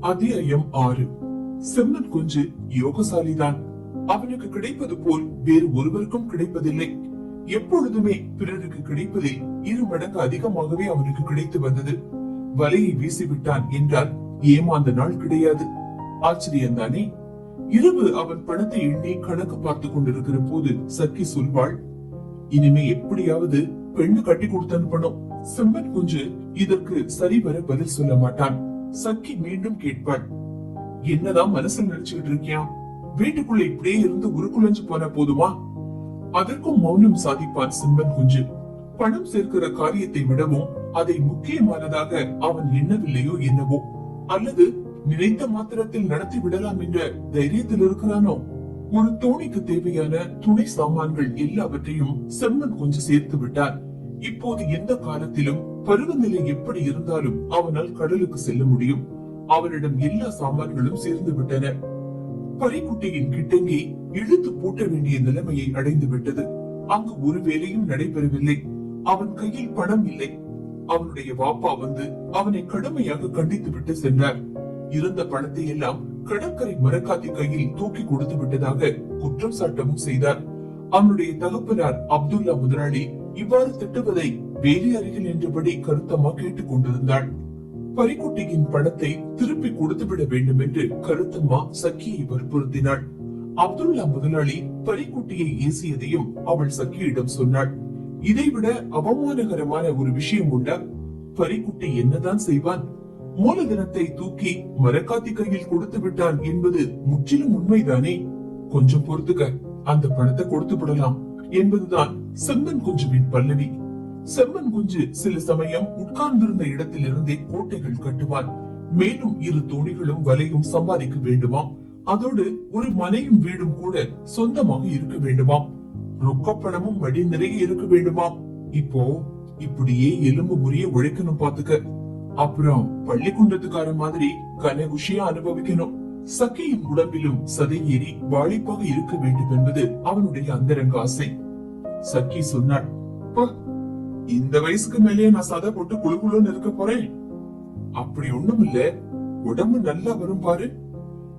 அத்தியாயம் ஆறு. செம்மன் குஞ்சு யோகசாலிதான். அவனுக்கு கிடைப்பது போல் வேறு ஒருவருக்கும் கிடைப்பதில்லை. எப்பொழுதுமே பிறருக்கு கிடைப்பதில் இரு மடங்கு அதிகமாகவே அவனுக்கு கிடைத்து வந்தது. வலையை வீசிவிட்டான் என்றால் ஏமாந்த நாள் கிடையாது. ஆச்சரியம்தானே இரவு அவன் பணத்தை எண்ணி கணக்கு பார்த்து கொண்டிருக்கிற போது சக்கி சொல்வாள் இனிமே எப்படியாவது பெண்ணு கட்டி கொடுத்து அனுப்பணும். செம்மன் குஞ்சு இதற்கு சரிவர பதில் சொல்ல மாட்டான். சக்கி மீண்டும் கேட்பாள். என்னதான் மனசுல நினைச்சுக்கிட்டு இருக்கியா? வீட்டுக்குள்ள இப்படியே இருந்து உருக்குலைஞ்சு போன போதுமா? அதற்கும் மௌனம் சாதிப்பான் சிம்மன் குஞ்சு. பணம் சேர்க்கிற காரியத்தை விடவும் அதை முக்கியமானதாக அவன் எண்ணவில்லையோ என்னவோ. அல்லது நினைத்த மாத்திரத்தில் நடத்தி விடலாம் என்ற தைரியத்தில் இருக்கிறானோ? ஒரு தோணிக்கு தேவையான துணை சாமான்கள் எல்லாவற்றையும் செம்மன் கொஞ்சம் சேர்த்து விட்டார் இப்போது எந்த காலத்திலும் பருவநிலை எப்படி இருந்தாலும் அவனால் கடலுக்கு செல்ல முடியும். அவனிடம் எல்லா சாமான்களும் சேர்ந்து விட்டன. பரிக்குட்டியின் கிட்டங்கி இழுத்து பூட்ட வேண்டிய நிலைமையை அடைந்து விட்டது. அங்கு ஒரு வேலையும் நடைபெறவில்லை. அவன் கையில் பணம் இல்லை. அவனுடைய வாப்பா வந்து அவனை கடுமையாக கண்டித்து விட்டு சென்றார். இருந்த பணத்தை எல்லாம் கடற்கரை மரக்காத்தி கையில் தூக்கி கொடுத்து விட்டதாக குற்றம் சாட்டவும் செய்தார். அவனுடைய தகப்பனார் அப்துல்லா முதலாளி இவ்வாறு திட்டுவதை வேலி அருகில் என்றபடி கருத்தம்மா கேட்டுக் கொண்டிருந்தாள் பரிக்குட்டியின் பணத்தை திருப்பி கொடுத்து விட வேண்டும் என்று கருத்தம்மா சக்கியை வற்புறுத்தினாள். அப்துல்லா முதலாளி பரிக்குட்டியை ஏசியதையும் அவள் சக்கியிடம் சொன்னாள். இதைவிட அவமானகரமான ஒரு விஷயம் உண்டா? பரிக்குட்டி என்னதான் செய்வான்? மூலதனத்தை தூக்கி மரக்காத்தி கையில் கொடுத்து விட்டான் என்பது முற்றிலும் உண்மைதானே? கொஞ்சம் பொறுத்துக்க அந்த பணத்தை கொடுத்து விடலாம் என்பதுதான் செம்மன் குஞ்சுவின் பல்லவி. செம்மன் குஞ்சு சில சமயம் உட்கார்ந்திருந்த இடத்திலிருந்தே கோட்டைகள் கட்டுவான். மேலும் இரு தோணிகளும் வலையும் சம்பாதிக்க வேண்டுமாம். அதோடு ஒரு மனையும் வீடும் கூட சொந்தமாக இருக்க வேண்டுமாம். ரொக்கப்பணமும் வடி நிறைய இருக்க வேண்டுமாம். இப்போ இப்படியே எலும்பு முறிய உழைக்கணும் பாத்துக்க அப்புறம் பள்ளிக்குண்டத்துக்கார மாதிரி கனகுஷியா அனுபவிக்கணும். சக்கியின் உடம்பிலும் சதை ஏறி வாழிப்பாக இருக்க வேண்டும் என்பது அவனுடைய அந்தரங்க ஆசை. சக்கி சொன்னாள் இந்த வயசுக்கு மேலேயே நான் சதை போட்டு குழு குழுன்னு இருக்க போறேன். அப்படி ஒண்ணும் இல்ல உடம்பு நல்லா வரும் பாரு.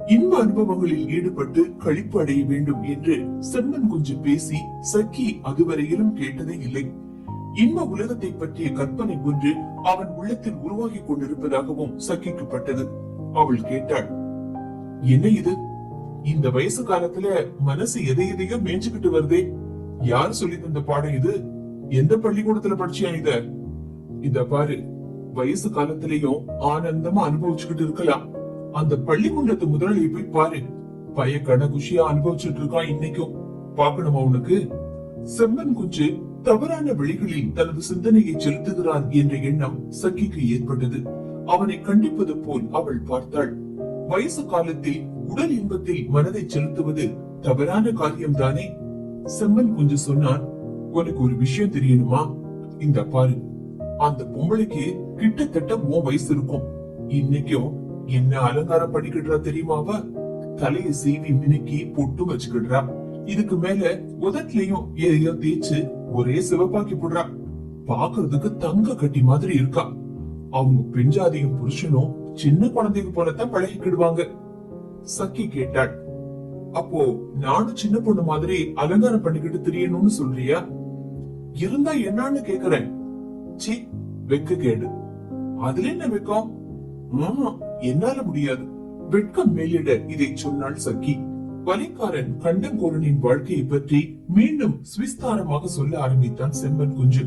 இன்ப அனுபவங்களில் ஈடுபட்டு கழிப்பு அடைய வேண்டும் என்று செம்மன் குஞ்சு பேசி சக்கி அதுவரையிலும் கேட்டதே இல்லை. இன்ப உலகத்தை பற்றிய கற்பனை ஒன்று அவன் உள்ளத்தில் உருவாகி கொண்டிருப்பதாகவும் சக்கிக்கப்பட்டது அவள் கேட்டாள் என்ன இது? இந்த வயசு காலத்துல மனசு எதை எதையோ மேய்ஞ்சுக்கிட்டு வருதே. யார் சொல்லி தந்த பாடம் இது? எந்த பள்ளிக்கூடத்துல படிச்சியா இத? இத பாரு வயசு காலத்திலயும் ஆனந்தமா அனுபவிச்சுக்கிட்டு இருக்கலாம். அந்த பள்ளிக்கூடத்து முதலாளி போய் பாரு. பைய கனகுஷியா அனுபவிச்சுட்டு இருக்கான் இன்னைக்கும். பாக்கணுமா உனக்கு? செம்மன் குஞ்சு தவறான வழிகளில் தனது சிந்தனையை செலுத்துகிறான் என்ற எண்ணம் சக்கிக்கு ஏற்பட்டது. அவனை கண்டிப்பது போல் அவள் பார்த்தாள். வயசு காலத்தில் உடல் இன்பத்தில் மனதை செலுத்துவது தவறான காரியம்தானே? செம்மன் குஞ்சு சொன்னான் உனக்கு ஒரு விஷயம் தெரியணுமா? இந்த பாரு. அந்த பொம்பளைக்கு கிட்டத்தட்ட உன் வயசு இருக்கும். இன்னைக்கும் என்ன அலங்காரம் பண்ணிக்கிடுறா தெரியுமா அவ? தலைய சீவி மினுக்கி பொட்டு வச்சுக்கிடுறா. இதுக்கு மேல உதட்லயும் எதையோ தேய்ச்சு ஒரே சிவப்பாக்கி போடுறா. பாக்குறதுக்கு தங்க கட்டி மாதிரி இருக்கா. அவங்க பெஞ்சாதியும் புருஷனும் சின்ன குழந்தைக்கு போலத்தான் பழகிக்கிடுவாங்க. சக்கி கேட்டாள். அப்போ நானும் சின்ன பொண்ணு மாதிரி அலங்காரம் பண்ணிக்கிட்டு தெரியணும்னு சொல்றியா? இருந்தா என்னன்னு கேக்குறேன். சி வெக்க கேடு. அதுல என்ன வெக்கம்? என்னால முடியாது. வெட்கம் மேலிட இதை சொன்னாள் சக்கி. வலிக்காரன் கண்டங்கோரனின் வாழ்க்கையை பற்றி மீண்டும் சுவிஸ்தாரமாக சொல்ல ஆரம்பித்தான் செம்மன் குஞ்சு.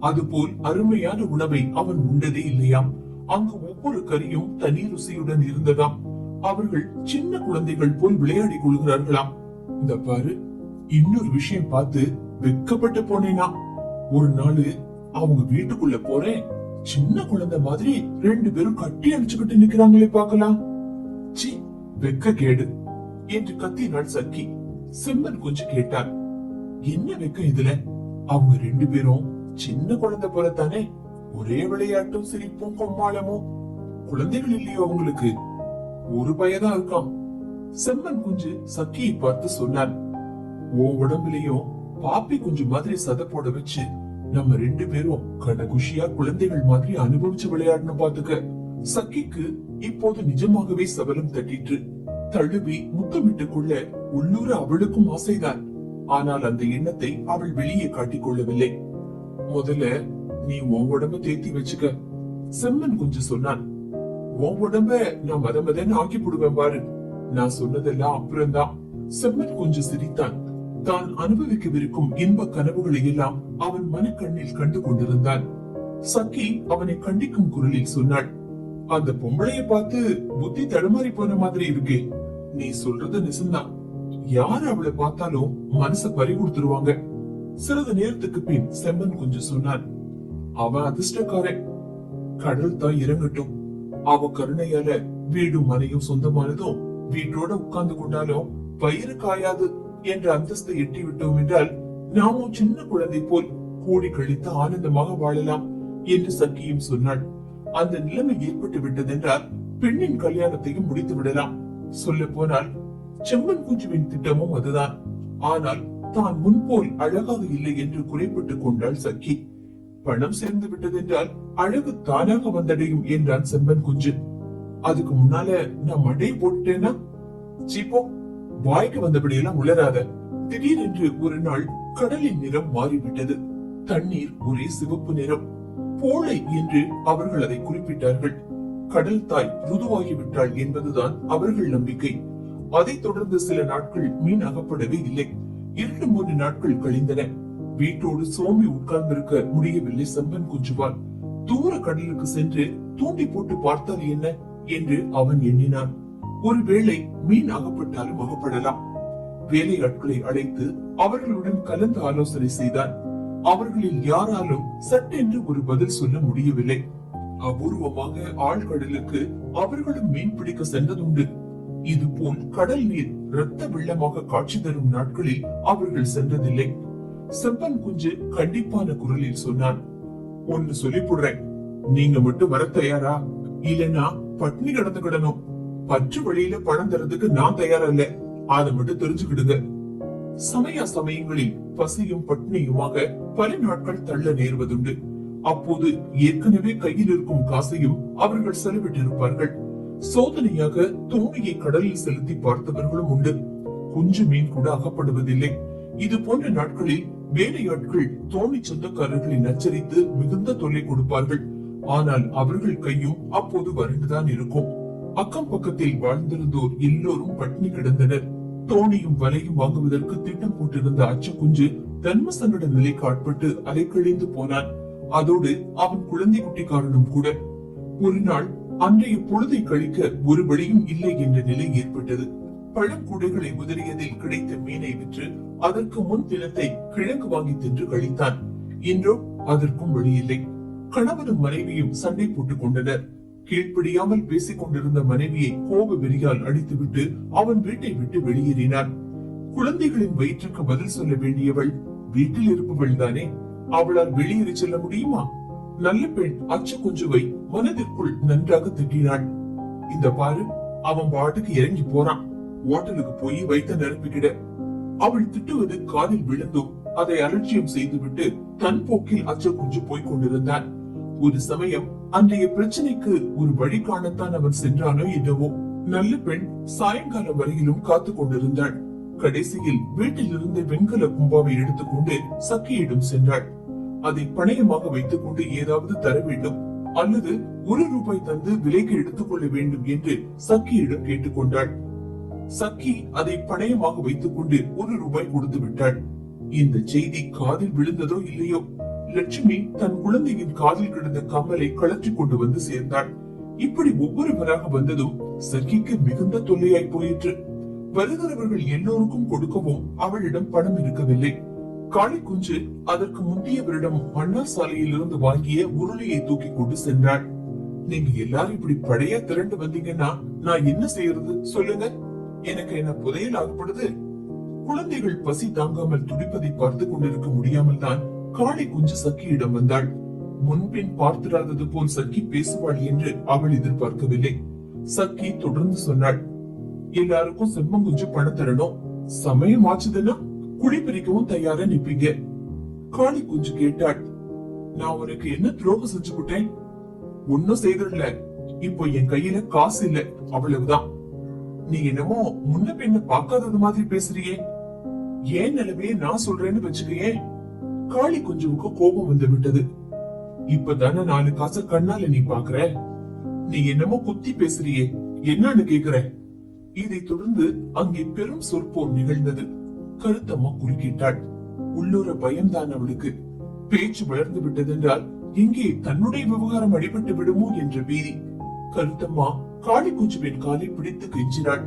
அதுபோல் அருமையான உணவை அவன் உண்டதே இல்லையாம். அங்கு ஒவ்வொரு கறியும் தனி ருசியுடன் இருந்ததாம். அவர்கள் சின்ன குழந்தைகள் போல் விளையாடி கொள்கிறார்களாம். இந்த பாரு இன்னொரு விஷயம் பார்த்து வெக்கப்பட்டு போனேனா? ஒரு நாள் அவங்க வீட்டுக்குள்ள போறேன். சின்ன குழந்தை மாதிரி ரெண்டு பேரும் கட்டி அடிச்சுக்கிட்டு நிக்கிறாங்களே பாக்கலாம் சி வெக்க கேடு என்று கத்தினாள் சக்கி செம்மன் கொஞ்சம் கேட்டார் என்ன வெக்க இதுல? அவங்க ரெண்டு பேரும் சின்ன குழந்தை போலத்தானே? ஒரே விளையாட்டும் சிரிப்பும் கொம்மாளமும் குழந்தைகள் இல்லையோ அவங்களுக்கு? ஒரு பயதான் இருக்கான் செம்மன் குஞ்சு சக்கியை பார்த்து சொன்னார் உன் உடம்புலயும் பாப்பி குஞ்சு மாதிரி சதை போட வச்சு நம்ம ரெண்டு பேரும் கன குஷியா குழந்தைகள் மாதிரி அனுபவிச்சு விளையாடணும் பாத்துக்க. சக்கிக்கு இப்போது நிஜமாகவே சபலம் தட்டிற்று தழுவி முத்தமிட்டுக் கொள்ள உள்ளூர அவளுக்கும் ஆசைதான். ஆனால் அந்த எண்ணத்தை அவள் வெளியே காட்டிக் கொள்ளவில்லை. முதல்ல நீ உன் உடம்ப தேத்தி வச்சுக்க. செம்மன் குஞ்சு சொன்னான் உன் உடம்ப நான் மத மதன்னு ஆக்கி போடுவேன் பாரு. நான் சொன்னதெல்லாம் அப்புறம்தான். செம்மன் குஞ்சு சிரித்தான் தான் அனுபவிக்கவிருக்கும் இன்ப கனவுகளை எல்லாம் அவன் மனக்கண்ணில் கண்டு கொண்டிருந்தான் சக்கி அவனை கண்டிக்கும் குரலில் சொன்னாள் அந்த பொம்பளைய பார்த்து புத்தி தடுமாறி போன மாதிரி இருக்கே. நீ சொல்றது நிசம்தான் யார் அவளை பார்த்தாலும் மனச பறி கொடுத்துருவாங்க. சிறிது நேரத்துக்கு பின் செம்மன் கொஞ்சம் சொன்னான் அவ அதிர்ஷ்டக்காரன். கடல் தான் இறங்கட்டும். அவ கருணையால வீடும் மனையும் சொந்தமானதும் வீட்டோட உட்கார்ந்து கொண்டாலும் பயிறு காயாது. என்ற அந்தஸ்தை எட்டி விட்டோம் என்றால் நாமும் சின்ன குழந்தை போல் கூடி கழித்து ஆனந்தமாக வாழலாம் என்று சக்கியும் சொன்னாள். அந்த நிலைமை ஏற்பட்டு விட்டதென்றால் பெண்ணின் கல்யாணத்தையும் முடித்து விடலாம். சொல்ல போனால் செம்மன் குஞ்சுவின் திட்டமும் அதுதான். ஆனால் தான் முன்போல் அழகாக இல்லை என்று குறைப்பட்டுக் கொண்டாள் சக்கி. பணம் சேர்ந்து விட்டதென்றால் அழகு தானாக வந்தடையும் என்றான் செம்பன் குஞ்சு. அதுக்கு முன்னால நான் மடை போட்டுட்டேனா? சீப்போ வாய்க்கு வந்தபடியெல்லாம் உளராத திடீரென்று ஒரு நாள் கடலின் நிறம் மாறிவிட்டது. தண்ணீர் ஒரே சிவப்பு நிறம். போலை என்று அவர்கள் அதை குறிப்பிட்டார்கள். கடல் தாய் ருதுவாகிவிட்டாள் என்பதுதான் அவர்கள் நம்பிக்கை. அதைத் தொடர்ந்து சில நாட்கள் மீன் அகப்படவே இல்லை. இரண்டு மூன்று நாட்கள் கழிந்தன. வீட்டோடு சோம்பி உட்கார்ந்திருக்க முடியவில்லை செம்பன் குஞ்சுவால் தூர கடலுக்கு சென்று தூண்டி போட்டு பார்த்தால் என்ன? என்று அவன் எண்ணினான். ஒருவேளை மீன் அகப்பட்டாலும் அகப்படலாம். வேலையாட்களை அழைத்து அவர்களுடன் கலந்து ஆலோசனை செய்தான். அவர்களில் யாராலும் சட்டென்று ஒரு பதில் சொல்ல முடியவில்லை. அபூர்வமாக ஆழ்கடலுக்கு அவர்களும் மீன் பிடிக்க சென்றதுண்டு. இது போல் கடல் நீர் இரத்த வெள்ளமாக காட்சி தரும் நாட்களில் அவர்கள் சென்றதில்லை. செப்பன் குஞ்சு கண்டிப்பான குரலில் சொன்னான் ஒன்னு சொல்லி போடுறேன். நீங்க மட்டும் வர தயாரா? இல்லனா பட்னி கிடந்துக்கிடணும் பற்று வழியில பணம் தரதுக்கு நான் தயாரா இல்ல அதை மட்டும் தெரிஞ்சுக்கிடுங்க. சமய சமயங்களில் பசியும் பட்னியுமாக பல நாட்கள் தள்ள நேர்வதுண்டு. அப்போது ஏற்கனவே கையில் இருக்கும் காசையும் அவர்கள் செலவிட்டிருப்பார்கள். சோதனையாக தோணியை கடலில் செலுத்தி பார்த்தவர்களும் உண்டு. குஞ்சு மீன் கூட அகப்படுவதில்லை. இது போன்ற நாட்களில் வேலையாட்கள் தோணி சொந்தக்காரர்களை நச்சரித்து மிகுந்த தொல்லை கொடுப்பார்கள். ஆனால் அவர்கள் கையும் அப்போது வறண்டுதான் இருக்கும். அக்கம் பக்கத்தில் வாழ்ந்திருந்தோர் எல்லோரும் பட்டினி கிடந்தனர். தோணியும் வலையும் வாங்குவதற்கு திட்டம் போட்டிருந்த அச்சக்குஞ்சு குஞ்சு தன்மசனோட நிலைக்கு ஆட்பட்டு அலைக்கழிந்து போனான். அதோடு அவன் குழந்தை குட்டிக்காரனும் கூட. ஒரு நாள் அன்றைய பொழுதை கழிக்க ஒரு வழியும் இல்லை என்ற நிலை ஏற்பட்டது. பழக்கூடைகளை உதறியதில் கிடைத்த மீனை விற்று அதற்கு முன் தினத்தை கிழங்கு வாங்கி தின்று கழித்தான். இன்றோ அதற்கும் வழியில்லை கணவரும் மனைவியும் சண்டை போட்டுக் கொண்டனர். கீழ்ப்படியாமல் பேசிக் கொண்டிருந்த மனைவியை கோப வெறியால் அடித்துவிட்டு அவன் வீட்டை விட்டு வெளியேறினான். குழந்தைகளின் வயிற்றுக்கு பதில் சொல்ல வேண்டியவள் வீட்டில் இருப்பவள் தானே? அவளால் வெளியேறி செல்ல முடியுமா? நல்ல பெண் அச்சு குஞ்சுவை மனதிற்குள் நன்றாக திட்டினாள். இந்த பாரு அவன் பாட்டுக்கு இறங்கி போறான். ஹோட்டலுக்கு போய் வைத்த நிரப்பிக்கிட அவள் திட்டுவது காதில் விழுந்தும் அதை அலட்சியம் செய்துவிட்டு தன் போக்கில் அச்ச குஞ்சு போய்க் கொண்டிருந்தான். ஒரு சமயம் அன்றைய பிரச்சனைக்கு ஒரு வழி காணத்தான் அவன் சென்றானோ என்னவோ நல்ல பெண் சாயங்காலம் வரையிலும் காத்து கொண்டிருந்தாள். கடைசியில் வீட்டில் இருந்து வெண்கல கும்பாவை எடுத்துக்கொண்டு சக்கியிடம் சென்றாள். அதை பணயமாக வைத்துக் கொண்டு ஏதாவது தர வேண்டும் அல்லது ஒரு ரூபாய் தந்து விலைக்கு எடுத்துக் கொள்ள வேண்டும் என்று சக்கியிடம் கேட்டுக்கொண்டாள். சக்கி அதை பணயமாக வைத்துக் கொண்டு ஒரு ரூபாய் கொடுத்து விட்டாள் இந்த செய்தி காதில் விழுந்ததோ இல்லையோ லட்சுமி தன் குழந்தையின் காதில் கிடந்த கம்மலை கழற்றி கொண்டு வந்து சேர்ந்தாள். இப்படி ஒவ்வொருவராக வந்ததும் சர்க்கிக்கு மிகுந்த தொல்லையாய் போயிற்று. வருகிறவர்கள் எல்லோருக்கும் கொடுக்கவும் அவளிடம் பணம் இருக்கவில்லை. காளி குஞ்சு அதற்கு முந்தியவரிடம் அண்ணா சாலையில் இருந்து வாங்கிய உருளையை தூக்கி கொண்டு சென்றாள். நீங்க எல்லாரும் இப்படி பழைய திரண்டு வந்தீங்கன்னா நான் என்ன செய்யறது? சொல்லுங்க. எனக்கு என்ன புதையல் ஆகப்படுது? குழந்தைகள் பசி தாங்காமல் துடிப்பதை பார்த்து கொண்டிருக்க முடியாமல் தான் காளி குஞ்சு சக்கியிடம் வந்தாள். முன்பின் பார்த்திராதது போல் சக்கி பேசுவாள் என்று அவள் எதிர்பார்க்கவில்லை. சக்கி தொடர்ந்து சொன்னாள் எல்லாருக்கும் செம்மங்குஞ்சு பணம் தரணும். சமயம் ஆச்சுதுன்னா குழி பிரிக்கவும் தயாரா நிப்பீங்க காளி குஞ்சு கேட்டாள் நான் உனக்கு என்ன துரோகம் செஞ்சு விட்டேன்? ஒன்னும் செய்திடல இப்போ என் கையில காசு இல்ல. அவ்வளவுதான். நீ என்னமோ முன்ன பின்ன பார்க்காதது மாதிரி பேசுறியே. ஏன் நிலைமையே நான் சொல்றேன்னு வச்சுக்கயே காளி குஞ்சுவுக்கு கோபம் வந்து விட்டது இப்பதானே நாலு காசு கண்ணால நீ பாக்குற? நீ என்னமோ குத்தி பேசுறியே என்னன்னு கேக்குற? இதை தொடர்ந்து அங்கே பெரும் சொற்போர் நிகழ்ந்தது. கருத்தம்மா குறுக்கிட்டாள். உள்ளூர பயம்தான் அவளுக்கு. பேச்சு வளர்ந்து விட்டதென்றால் இங்கே தன்னுடைய விவகாரம் அடிபட்டு விடுமோ என்ற பீதி. கருத்தம்மா காளி குஞ்சுவின் காலை பிடித்து கெஞ்சினாள்.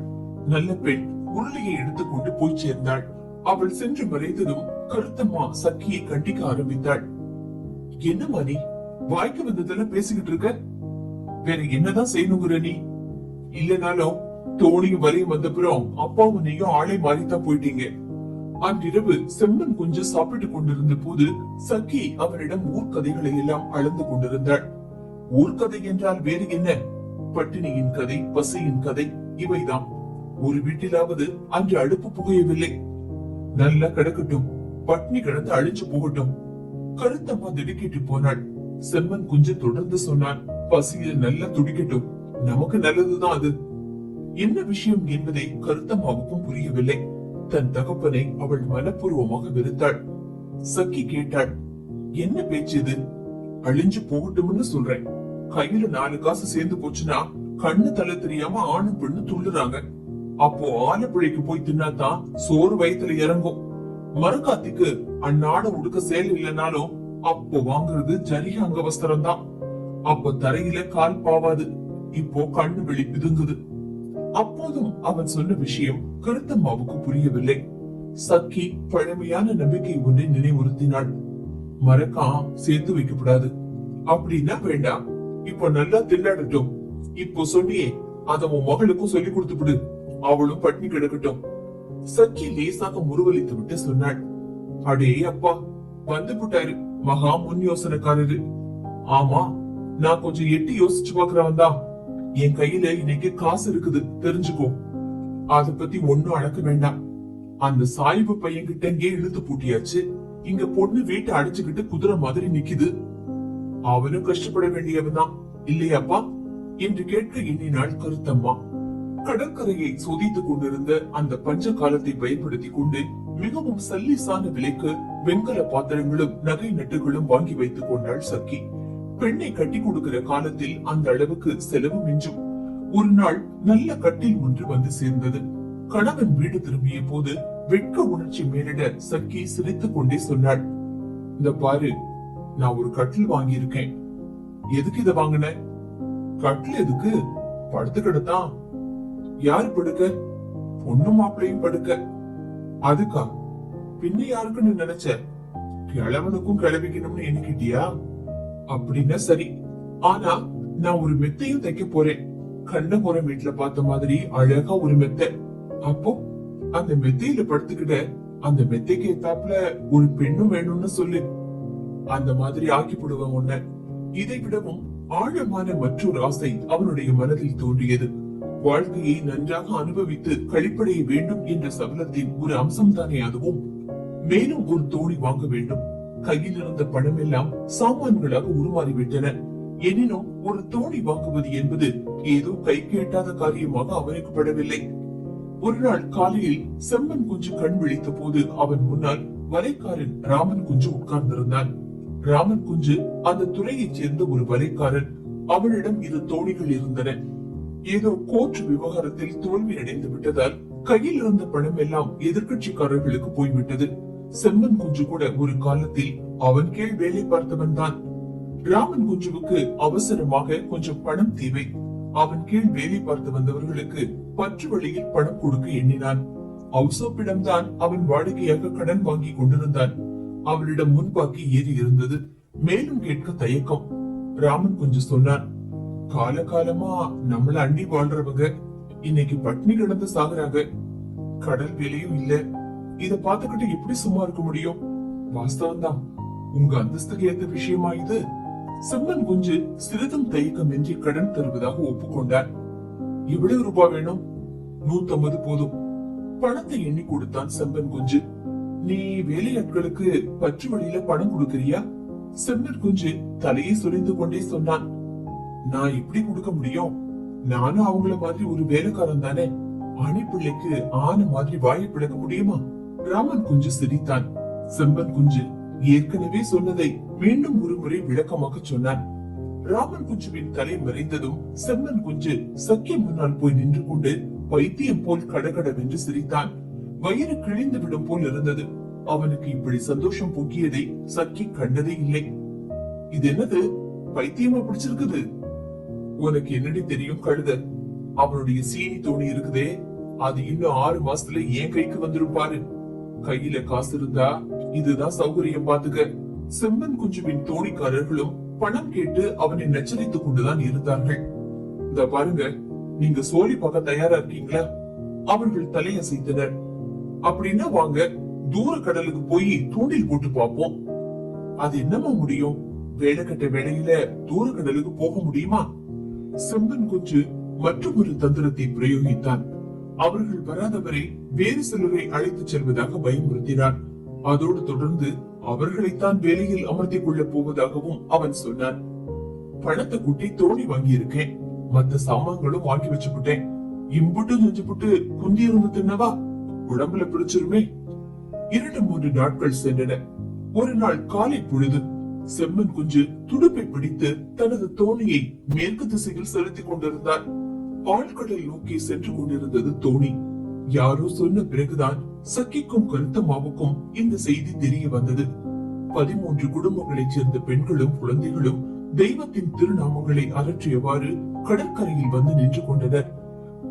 நல்ல பெண் உருளையை எடுத்துக்கொண்டு போய் சேர்ந்தாள். அவள் சென்று மறைந்ததும் கருத்தம்மா சக்கியை கண்டிக்க ஆரம்பித்தாள். என்னம்மா நீ வாய்க்கு வந்ததெல்லாம் பேசிக்கிட்டு இருக்க? வேற என்னதான் செய்யணுங்கிற நீ? இல்லனாலும் தோணியும் வரையும் வந்தப்புறம் அப்பாவும் நீயும் ஆளை மாறித்தான் போயிட்டீங்க. அன்றிரவு செம்மன் கொஞ்சம் சாப்பிட்டு கொண்டிருந்த போது சக்கி அவரிடம் ஊர்க்கதைகளை எல்லாம் அளந்து கொண்டிருந்தாள். ஊர்க்கதை என்றால் வேறு என்ன? பட்டினியின் கதை பசியின் கதை இவைதான் ஒரு வீட்டிலாவது அன்று அடுப்பு புகையவில்லை. நல்லா கிடக்கட்டும். பட்னி கிடந்து அழிஞ்சு போகட்டும். கருத்தம்மா திடுக்கிட்டு போனாள். செம்மன் குஞ்சு தொடர்ந்து சொன்னான் பசியில் நல்லா துடிக்கட்டும். நமக்கு நல்லதுதான் அது. என்ன விஷயம் என்பதை கருத்தம்மாவுக்கும் புரியவில்லை. தன் தகப்பனை அவள் மனப்பூர்வமாக வெறுத்தாள். சக்கி கேட்டாள் என்ன பேச்சு இது? அழிஞ்சு போகட்டும்னு சொல்றேன். கையில நாலு காசு சேர்ந்து போச்சுன்னா கண்ணு தலை தெரியாம ஆணு பெண்ணு துள்ளுறாங்க. அப்போ ஆலப்புழைக்கு போய் தின்னாதான் சோறு வயித்துல இறங்கும். மறுகாத்திக்கு அந்நாடு உடுக்க செயல் இல்லைனாலும் அப்போ வாங்குறது ஜரிக அங்க வஸ்திரம் தான் அப்போ தரையில கால் பாவாது. இப்போ கண்ணு வெளி பிதுங்குது. அப்போதும் அவன் சொன்ன விஷயம் கருத்தம்மாவுக்கு புரியவில்லை. சக்கி பழமையான நம்பிக்கை ஒன்றை நினைவுறுத்தினாள். மறக்கா சேர்த்து வைக்கப்படாது. அப்படின்னா வேண்டாம். இப்போ நல்லா திண்டாடட்டும். இப்போ சொன்னியே அத உன் மகளுக்கும் சொல்லி கொடுத்து விடு அவளும் பட்னி கிடக்கட்டும். சக்கி லேசாக முருவலித்து விட்டு சொன்னாள் அடே அப்பா வந்து விட்டாரு மகா முன் யோசனைக்காரரு. ஆமா நான் கொஞ்சம் எட்டி யோசிச்சு பாக்குறவன் தான் என் கையில இன்னைக்கு காசு இருக்குது தெரிஞ்சுக்கோ. அத பத்தி ஒண்ணும் அடக்க வேண்டாம். அந்த சாயிபு பையன் கிட்ட இங்கே இழுத்து பூட்டியாச்சு. இங்க பொண்ணு வீட்டை அடைச்சுக்கிட்டு குதிரை மாதிரி நிக்குது. அவனும் கஷ்டப்பட வேண்டியவன் தான் இல்லையாப்பா? என்று கேட்க எண்ணினாள் கருத்தம்மா. கடற்கரையை சோதித்துக் கொண்டிருந்த அந்த பஞ்ச காலத்தை பயன்படுத்தி கொண்டு மிகவும் சல்லிசான விலைக்கு வெண்கல பாத்திரங்களும் நகை நட்டுகளும் வாங்கி வைத்துக் கொண்டாள் சக்கி. பெண்ணை கட்டி கொடுக்கிற காலத்தில் அந்த அளவுக்கு செலவு மிஞ்சும். ஒரு நாள் நல்ல கட்டில் ஒன்று வந்து சேர்ந்தது. கணவன் வீடு திரும்பிய போது வெட்க உணர்ச்சி மேலிட சக்கி சிரித்துக் கொண்டே சொன்னாள் இந்த பாரு நான் ஒரு கட்டில் வாங்கியிருக்கேன். எதுக்கு இத வாங்கின? கட்டில் எதுக்கு? படுத்து கிடத்தான். யாரு படுக்க? பொண்ணு மாப்பிளையும் படுக்க. அதுக்கா? பின்ன யாருக்குன்னு நினைச்ச? கிழவனுக்கும் கிளவிக்கணும்னு எண்ணிக்கிட்டியா? அப்படின்னா சரி. ஆனா நான் ஒரு மெத்தையும் தைக்க போறேன். கண்டபுரம் வீட்டுல பார்த்த மாதிரி அழகா ஒரு மெத்தை. அப்போ அந்த மெத்தையில படுத்துக்கிட்ட அந்த மெத்தைக்கு ஏத்தாப்புல ஒரு பெண்ணும் வேணும்னு சொல்லு. அந்த மாதிரி ஆக்கி போடுவேன் உன்ன. இதை விடவும் ஆழமான மற்றொரு ஆசை அவனுடைய மனதில் தோன்றியது. வாழ்க்கையை நன்றாக அனுபவித்து கழிப்படைய வேண்டும் என்ற சபலத்தின் ஒரு அம்சம் தானே அதுவும். மேலும் ஒரு தோழி வாங்க வேண்டும். கையில் இருந்த பணம் எல்லாம் சாமான்களாக உருமாறிவிட்டன எனினும் ஒரு தோணி வாங்குவது என்பது ஏதோ கை கேட்டாத காரியமாக அவனுக்கு படவில்லை. ஒரு நாள் காலையில் செம்மன் குஞ்சு கண் விழித்த போது அவன் முன்னால் வலைக்காரன் ராமன் குஞ்சு உட்கார்ந்திருந்தான். ராமன் குஞ்சு அந்த துறையைச் சேர்ந்த ஒரு வலைக்காரன். அவனிடம் இரு தோணிகள் இருந்தன. ஏதோ கோர்ட் விவகாரத்தில் தோல்வி அடைந்து விட்டதால் கையில் இருந்த பணம் எல்லாம் எதிர்கட்சிக்காரர்களுக்கு போய்விட்டது. செம்மன் குஞ்சு கூட ஒரு காலத்தில் அவன் கீழ் வேலை பார்த்தவன் தான். ராமன் குஞ்சுவுக்கு அவசரமாக கொஞ்சம் பணம் தேவை. அவன் கீழ் வேலை பார்த்து வந்தவர்களுக்கு பற்று வழியில் பணம் கொடுக்க எண்ணினான். அவுசோப்பிடம்தான் அவன் வாடிக்கையாக கடன் வாங்கி கொண்டிருந்தான். அவளிடம் முன்பாக்கி ஏறி இருந்தது. மேலும் கேட்க தயக்கம். ராமன் குஞ்சு சொன்னான் கால காலமா நம்மள அண்டி வாழ்றவங்க இன்னைக்கு பட்னி கிடந்து சாகுறாங்க. கடல் வேலையும் இல்ல. இத பாத்துக்கிட்டு எப்படி சும்மா இருக்க முடியும்? வாஸ்தவம் தான் உங்க அந்தஸ்துக்கு ஏத்த விஷயமா இது? செம்மன் குஞ்சு சிறிதும் தயக்கமின்றி கடன் தருவதாக ஒப்புக்கொண்டார். எவ்வளவு ரூபாய் வேணும்? நூத்தம்பது போதும். பணத்தை எண்ணி கொடுத்தான் செம்பன் குஞ்சு. நீ வேலையாட்களுக்கு பற்று வழியில பணம் கொடுக்கறியா? செம்மன் குஞ்சு தலையை சுரிந்து கொண்டே சொன்னான். நான் எப்படி கொடுக்க முடியும்? நானும் அவங்கள மாதிரி ஒரு வேலைக்காரன் தானே. ஆணி பிள்ளைக்கு ஆன மாதிரி வாயை பிளக்க முடியுமா? ராமன் குஞ்சு சிரித்தான். செம்பன் குஞ்சு ஏற்கனவே சொன்னதை மீண்டும் ஒரு முறை விளக்கமாக சொன்னான். ராமன் குஞ்சுவின் தலை மறைந்ததும் செம்மன் குஞ்சு சக்கிய முன்னால் போய் நின்று கொண்டு பைத்தியம் போல் கடகடவென்று சிரித்தான். வயிறு கிழிந்து விடும் போல் இருந்தது. அவனுக்கு இப்படி சந்தோஷம் பொங்கியதை சக்கி கண்டதே இல்லை. இது என்னது? பைத்தியமா பிடிச்சிருக்குது? உனக்கு என்னடி தெரியும் கழுத அவனுடைய சீனி தோணி இருக்குதே அது இன்னும் ஆறு மாசத்துல என் கைக்கு வந்துரும் பாரு. கையில காசு இருந்தா இதுதான் சௌகரியம் பாத்துக்க. செம்மன் குஞ்சுவின் தோணிக்காரர்களும் பணம் கேட்டு அவனை நச்சரித்துக் கொண்டுதான் இருந்தார்கள். இந்த பாருங்க நீங்க சோழி பார்க்க தயாரா இருக்கீங்களா? அவர்கள் தலையசைத்தனர். அப்படின்னா வாங்க தூர கடலுக்கு போய் தூண்டில் போட்டு பார்ப்போம். அது என்னமா முடியும்? வேலை கட்ட வேலையில தூர கடலுக்கு போக முடியுமா? செம்பன் குஞ்சு மற்றொரு தந்திரத்தை பிரயோகித்தான். அவர்கள் வராதவரை வேறு சிலரை அழைத்துச் செல்வதாக பயமுறுத்தினான். அதோடு தொடர்ந்து அவர்களைத்தான் வேலையில் அமர்த்திக் கொள்ளப் போவதாகவும் அவன் சொன்னான். பணத்தை குட்டி தோணி வாங்கி இருக்கேன் மத்த சாமான்களும் வாங்கி வச்சுப்புட்டேன். இம்புட்டு செஞ்சு புட்டு குந்தி இருந்து தின்னவா? உடம்புல பிடிச்சிருமே. இரண்டு மூன்று நாட்கள் சென்றன. ஒரு நாள் காலை பொழுது செம்மன் குஞ்சு துடுப்பை பிடித்து தனது தோணியை மேற்கு திசையில் செலுத்திக் கொண்டிருந்தார். ஆழ்கடல் நோக்கி சென்று கொண்டிருந்தது தோணி. யாரோ சொன்ன பிறகுதான் சக்கிக்கும் கருத்தமாவுக்கும் இந்த செய்தி தெரிய வந்தது. பதிமூன்று குடும்பங்களைச் சேர்ந்த பெண்களும் குழந்தைகளும் தெய்வத்தின் திருநாமங்களை அகற்றியவாறு கடற்கரையில் வந்து நின்று கொண்டனர்.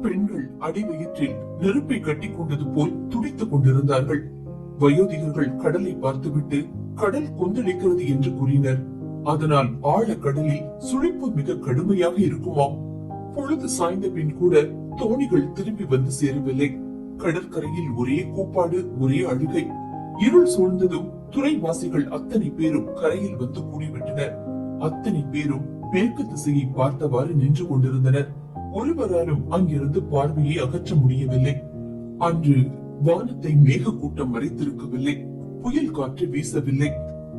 பெண்கள் அடிவயிற்றில் நெருப்பை கட்டிக் கொண்டது போல் துடித்துக் கொண்டிருந்தார்கள். வயோதிகர்கள் கடலை பார்த்துவிட்டு கடல் கொந்தளிக்கிறது என்று கூறினர். அதனால் ஆழ கடலில் சுழிப்பு மிக கடுமையாக இருக்குமாம். பொழுது சாய்ந்த பின் கூட தோணிகள் திரும்பி வந்து சேரவில்லை. கடற்கரையில் ஒரே கூப்பாடு ஒரே அழுகை. இருள் சூழ்ந்ததும் துறைவாசிகள் அத்தனை பேரும் கரையில் வந்து கூடிவிட்டனர். அத்தனை பேரும் மேற்கு திசையை பார்த்தவாறு நின்று கொண்டிருந்தனர். ஒருவராலும் அங்கிருந்து பார்வையை அகற்ற முடியவில்லை. அன்று வானத்தை மேக கூட்டம் மறைத்திருக்கவில்லை. புயல் காற்று வீசவில்லை.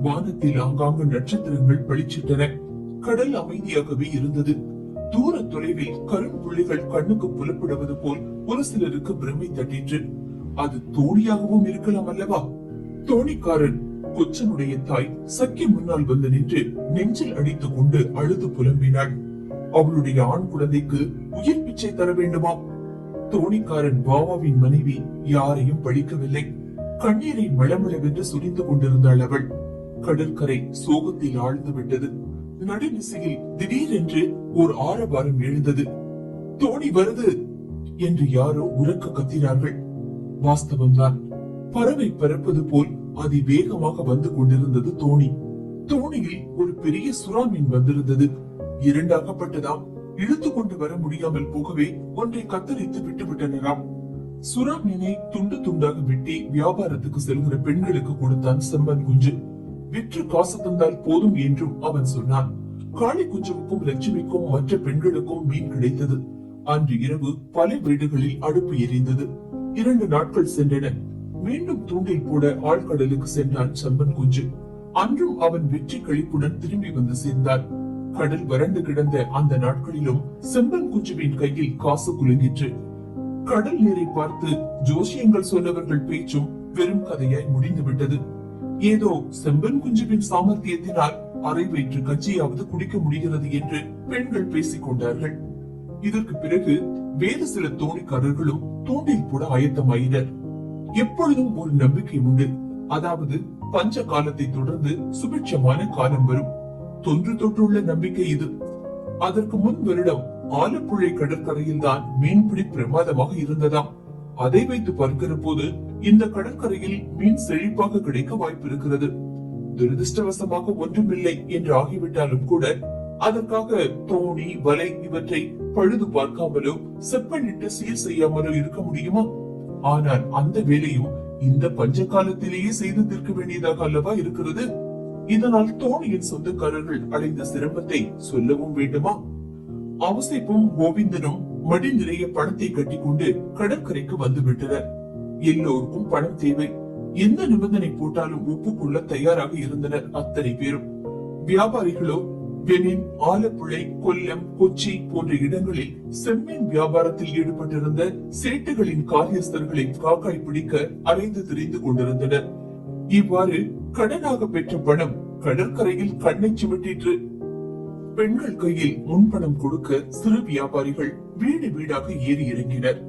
வானத்தில் ஆங்காங்கு நட்சத்திரங்கள் பளிச்சிட்டன. கடல் அமைதியாகவே இருந்தது. தூர தொலைவில் கரும்புள்ளிகள் கண்ணுக்கு புலப்படுவது போல் ஒரு சிலருக்கு பிரமை தட்டிற்று. அது தோணியாகவும் இருக்கலாம் அல்லவா? தோணிக்காரன் கொச்சனுடைய தாய் சக்கி முன்னால் வந்து நின்று நெஞ்சில் அடித்துக் கொண்டு அழுது புலம்பினாள். அவளுடைய ஆண் குழந்தைக்கு உயிர் பிச்சை தர வேண்டுமா? தோணிக்காரன் பாபாவின் மனைவி யாரையும் பழிக்கவில்லை. கண்ணீரை மளமளவென்று சுரிந்து கொண்டிருந்தாள் அவள். கடற்கரை சோகத்தில் ஆழ்ந்து விட்டது. நடுநிசையில் திடீரென்று ஓர் ஆரவாரம் எழுந்தது. தோணி வருது என்று யாரோ உறக்க கத்தினார்கள். வாஸ்தவம்தான். பறவை பறப்பது போல் அதிவேகமாக வந்து கொண்டிருந்தது தோணி. தோணியில் ஒரு பெரிய சுறா மீன் வந்திருந்தது. இரண்டாகப்பட்டதாம். இழுத்து கொண்டு வர முடியாமல் போகவே ஒன்றை கத்தரித்து விட்டுவிட்டனராம். சுறா மீனை துண்டு துண்டாக வெட்டி வியாபாரத்துக்கு செல்கிற பெண்களுக்கு கொடுத்தான் செம்பன் குஞ்சு. விற்று காசு தந்தால் போதும் என்றும் அவன் சொன்னான். காளி குஞ்சுவுக்கும் லட்சுமிக்கும் மற்ற பெண்களுக்கும் மீன் கிடைத்தது. அன்று இரவு பல வீடுகளில் அடுப்பு எரிந்தது. இரண்டு நாட்கள் சென்றன. மீண்டும் தூண்டில் போட ஆழ்கடலுக்கு சென்றான் செம்பன் குஞ்சு. அன்றும் அவன் வெற்றி கழிப்புடன் திரும்பி வந்து சேர்ந்தான். கடல் வறண்டு கிடந்த அந்த நாட்களிலும் செம்பன் குஞ்சுவின் கையில் காசு குலுங்கிற்று. கடல் நீரை பார்த்து ஜோசியங்கள் சொன்னவர்கள் பேச்சும் வெறும் கதையாய் முடிந்து விட்டது ஏதோ செம்பன் குஞ்சுவின் சாமர்த்தியத்தினால் அரை வயிற்று கஞ்சியாவது குடிக்க முடிகிறது என்று பெண்கள் பேசிக் கொண்டார்கள். இதற்கு பிறகு வேறு சில தோணிக்காரர்களும் தூண்டில் போட ஆயத்தமாயினர். எப்பொழுதும் ஒரு நம்பிக்கை உண்டு. அதாவது பஞ்ச காலத்தை தொடர்ந்து சுபிட்சமான காலம் வரும். தொன்று தொற்றுள்ள நம்பிக்கை இது. அதற்கு முன் வருடம் ஆலப்புழை கடற்கரையில் தான் மீன்பிடி பிரமாதமாக இருந்ததாம். அதை வைத்து பார்க்கிற போது இந்த கடற்கரையில் மீன் செழிப்பாக கிடைக்க வாய்ப்பு இருக்கிறது துரதிருஷ்டவசமாக ஒன்றுமில்லை என்று ஆகிவிட்டாலும் கூட அதற்காக தோணி வலை இவற்றை பழுது பார்க்காமலோ செப்பனிட்டு சீர் செய்யாமலோ இருக்க முடியுமா? ஆனால் அந்த வேலையும் இந்த பஞ்ச காலத்திலேயே செய்து தீர்க்க வேண்டியதாக அல்லவா இருக்கிறது? இதனால் தோணியின் சொந்தக்காரர்கள் அடைந்த சிரமத்தை சொல்லவும் வேண்டுமா? அவசிப்பும் கோவிந்தனும் மடி நிறைய பணத்தை கட்டிக்கொண்டு கடற்கரைக்கு வந்து விட்டனர் எல்லோருக்கும் பணம் தேவை. எந்த நிபந்தனை போட்டாலும் ஒப்புக்கொள்ள தயாராக இருந்தனர் அத்தனை பேரும். வியாபாரிகளோ பெனின் ஆலப்புழை கொல்லம் கொச்சி போன்ற இடங்களில் செம்மீன் வியாபாரத்தில் ஈடுபட்டிருந்த சேட்டுகளின் காரியஸ்தர்களை காக்காய் பிடிக்க அலைந்து திரிந்து கொண்டிருந்தனர். இவ்வாறு கடனாக பெற்ற பணம் கடற்கரையில் கண்ணை சுமட்டிற்று பெண்கள் கையில் முன்பணம் கொடுக்க சிறு வியாபாரிகள் வீடு வீடாக ஏறி இறங்கினர்.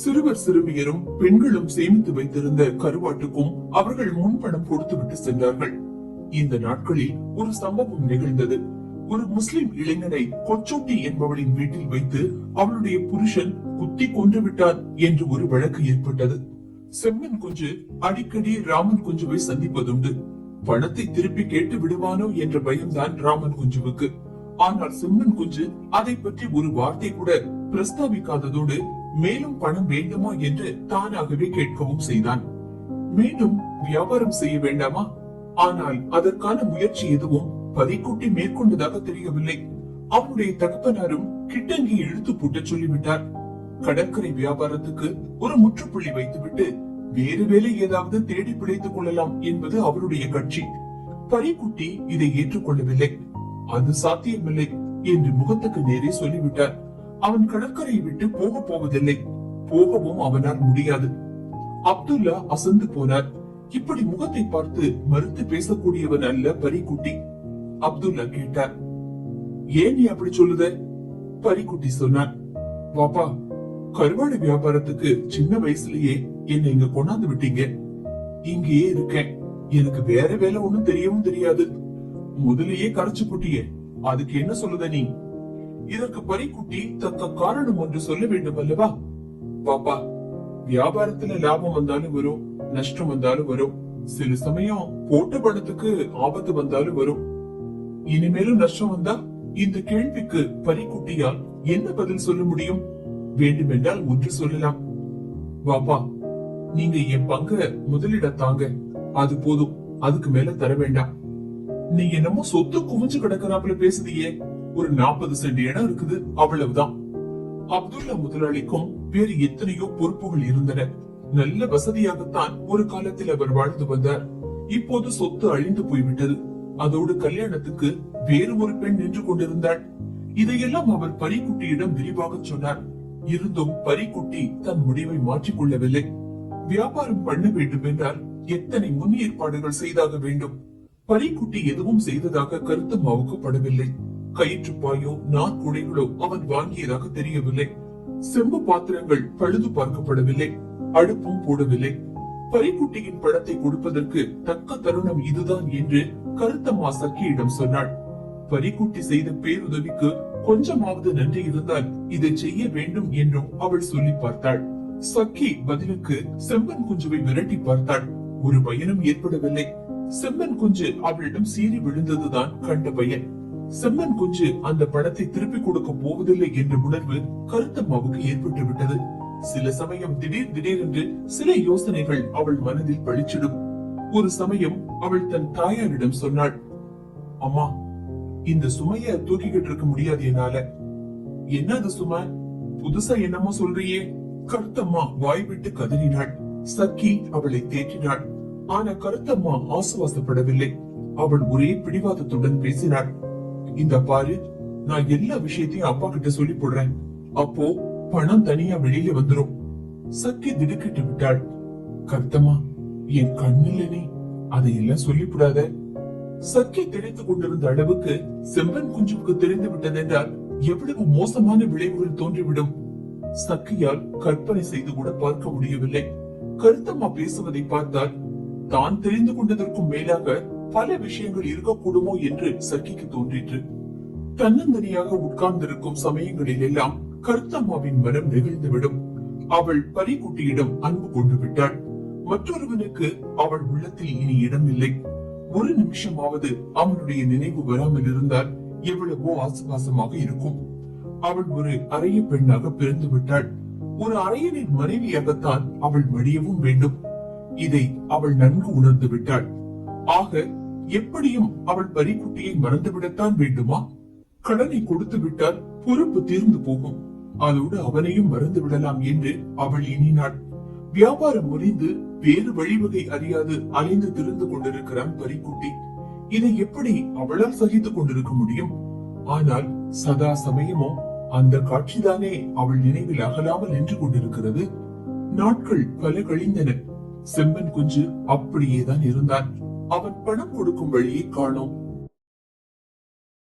சிறுவர் சிறுமியரும் பெண்களும் சேமித்து வைத்திருந்த கருவாட்டுக்கும் அவர்கள் முன்பணம் கொடுத்துவிட்டு சென்றார்கள். இந்த நாட்களில் ஒரு சம்பவம் நிகழ்ந்தது. ஒரு முஸ்லிம் இளைஞனை கொச்சோட்டி என்பவளின் வீட்டில் வைத்து அவளுடைய புருஷன் குத்தி கொன்று விட்டார் என்று ஒரு வழக்கு ஏற்பட்டது. செம்மன் குஞ்சு அடிக்கடி ராமன் குஞ்சுவை சந்திப்பதுண்டு. பணத்தை திருப்பி கேட்டு விடுவானோ என்ற பயம்தான் ராமன் குஞ்சுவுக்கு. ஆனால் சிம்மன் குஞ்சு அதை பற்றி ஒரு வார்த்தை கூட பிரஸ்தாபிக்காததோடு மேலும் பணம் வேண்டுமா என்று தானாகவே கேட்கவும் செய்தான். மீண்டும் வியாபாரம் செய்ய வேண்டாமா? ஆனால் அதற்கான முயற்சி எதுவும் பதிக்குட்டி மேற்கொண்டதாக தெரியவில்லை. அவனுடைய தகப்பனாரும் கிட்டங்கி இழுத்து பூட்ட சொல்லிவிட்டார். கடற்கரை வியாபாரத்துக்கு ஒரு முற்றுப்புள்ளி வைத்துவிட்டு வேறு வேலை ஏதாவது தேடி பிழைத்துக் கொள்ளலாம் என்பது அவருடைய கட்சி. பரிக்குட்டி இதை ஏற்றுக்கொள்ளவில்லை. அது சாத்தியமில்லை என்று முகத்துக்கு நேரே சொல்லிவிட்டார் அவன் கடற்கரையை விட்டு போக போவதில்லை. போகவும் அவனால் முடியாது. அப்துல்லா அசந்து போனார். இப்படி முகத்தை பார்த்து மறுத்து பேசக்கூடியவன் அல்ல பரிக்குட்டி. அப்துல்லா கேட்டார். ஏன் நீ அப்படி சொல்லுத? பரிக்குட்டி சொன்னான். பாப்பா கருவாடு வியாபாரத்துக்கு சின்ன வயசுலயே என்னை இங்க கொண்டாந்து விட்டீங்க. இங்கேயே இருக்கேன். எனக்கு வேற வேலை ஒண்ணும் தெரியவும் தெரியாது. முதலையே கரைச்சு குட்டியே. அதுக்கு என்ன சொல்லுத நீ? இதற்கு பரிக்குட்டி தக்க காரணம் ஒன்று சொல்ல வேண்டும் அல்லவா? பாப்பா வியாபாரத்துல லாபம் வந்தாலும் வரும் நஷ்டம் வந்தாலும் வரும். சில சமயம் போட்ட பணத்துக்கு ஆபத்து வந்தாலும் வரும். இனிமேலும் நஷ்டம் வந்தா இந்த கேள்விக்கு பரிக்குட்டியால் என்ன பதில் சொல்ல முடியும்? வேண்டுமென்றால் ஒன்று சொல்லலாம். பாப்பா நீங்க என் பங்க முதலிட தாங்க. அது போதும். அதுக்கு மேல தர வேண்டாம். நீ என்னமோ சொத்து குவிஞ்சு கிடக்குறாப்புல பேசுதியே. ஒரு நாற்பது சென்ட் இடம் இருக்குது அவ்வளவுதான். அப்துல்லா முதலாளிக்கும் வேறு எத்தனையோ பொறுப்புகள் இருந்தன. நல்ல வசதியாகத்தான் ஒரு காலத்தில் அவர் வாழ்ந்து வந்தார். இப்போது சொத்து அழிந்து போய்விட்டது. அதோடு கல்யாணத்துக்கு வேறு ஒரு பெண் நின்று கொண்டிருந்தாள். இதையெல்லாம் அவர் பரிக்குட்டியிடம் விரிவாக சொன்னார். இருந்தும் பரிக்குட்டி தன் முடிவை மாற்றிக் கொள்ளவில்லை வியாபாரம் பண்ண வேண்டும் என்றால் எத்தனை முன் ஏற்பாடுகள் செய்தாக வேண்டும்? பலிக்குட்டி எதுவும் செய்ததாக கருத்தம்மாவுக்கு படவில்லை கயிற்றுப்பாயோ நாற்குடைகளோ அவன் வாங்கியதாக தெரியவில்லை. செம்பு பாத்திரங்கள் பழுது பார்க்கப்படவில்லை. அடுப்பும் போடவில்லை. பரிக்குட்டியின் படத்தை கொடுப்பதற்கு தக்க தருணம் இதுதான் என்று கருத்தம்மா சக்கியிடம் சொன்னாள். பரிக்குட்டி செய்த பேருதவிக்கு கொஞ்சமாவது நன்றி இருந்தால் இதை செய்ய வேண்டும் என்றும் அவள் சொல்லி பார்த்தாள். சக்கி பதிலுக்கு செம்பன் குஞ்சுவை விரட்டி பார்த்தாள். ஒரு பயனும் ஏற்படவில்லை. செம்மன் குஞ்சு அவளிடம் சீறி விழுந்ததுதான் கண்ட பையன். செம்மன் குஞ்சு அந்த பணத்தை திருப்பி கொடுக்க போவதில்லை என்ற உணர்வு கருத்தம்மாவுக்கு ஏற்பட்டு விட்டது. சில சமயம் திடீர் திடீரென்று சில யோசனைகள் அவள் மனதில் பழிச்சிடும் ஒரு சமயம் அவள் தன் தாயாரிடம் சொன்னாள் அம்மா இந்த சுமைய தூக்கிக்கிட்டு இருக்க முடியாது என்னால. என்ன அது சுமை? புதுசா என்னமோ சொல்றியே. கருத்தம்மா வாய் விட்டு கதறினாள். சக்கி அவளை தேற்றினாள். ஆனா கருத்தம்மா ஆசுவாசப்படவில்லை அவள் ஒரே பிடிவாதத்துடன் பேசினாள் இந்த பாரு நான் எல்லா விஷயத்தையும் அப்பா கிட்ட சொல்லி போடுறேன். அப்போ பணம் தனியா வெளியில வந்துரும். சக்கி திடுக்கிட்டு விட்டாள். கருத்தம்மா என் கண்ணில் நீ அதையெல்லாம் சொல்லிவிடாத சக்கி திடைத்துக் கொண்டிருந்த அளவுக்கு செம்பன் குஞ்சுக்கு தெரிந்து விட்டதென்றால் எவ்வளவு மோசமான விளைவுகள் தோன்றிவிடும். சக்கியால் கற்பனை செய்து கூட பார்க்க முடியவில்லை. கருத்தம்மா பேசுவதை பார்த்தால் தான் தெரிந்து கொண்டதற்கும் மேலாக பல விஷயங்கள் இருக்கக்கூடுமோ என்று சக்கிக்கு தோன்றிற்று. தன்னந்தனியாக உட்கார்ந்திருக்கும் சமயங்களில் எல்லாம் கருத்தம்மாவின் மனம் நெகிழ்ந்துவிடும். அவள் பரிக்குட்டியிடம் அன்பு கொண்டு விட்டாள். மற்றொருவனுக்கு அவள் உள்ளத்தில் இனி இடமில்லை. ஒரு நிமிஷமாவது அவனுடைய நினைவு வராமல் இருந்தால் எவ்வளவோ ஆசுவாசமாக இருக்கும். அவள் ஒரு அறைய பெண்ணாக பிறந்து விட்டாள் ஒரு அறையனின் மனைவியாகத்தான் அவள் மடியவும் வேண்டும். இதை அவள் நன்கு உணர்ந்து விட்டாள். ஆக எப்படியும் அவள் பரிக்குட்டியை மறந்துவிடத்தான் வேண்டுமா? கடனை கொடுத்து விட்டால் பொறுப்பு தீர்ந்து போகும். அதோடு அவனையும் மறந்து விடலாம் என்று அவள் எண்ணினாள். வியாபாரம் முறிந்து வேறு வழிவகை அறியாது அலைந்து திரிந்து கொண்டிருக்கிறான் பரிக்குட்டி இதை எப்படி அவளால் சகித்துக் கொண்டிருக்க முடியும்? ஆனால் சதா சமயமும் அந்த காட்சிதானே அவள் நினைவில் அகலாமல் நின்று கொண்டிருக்கிறது. நாட்கள் பல கழிந்தன. செம்மன் குஞ்சு அப்படியேதான் இருந்தான். அவன் பணம் கொடுக்கும் வழியை காணோம்.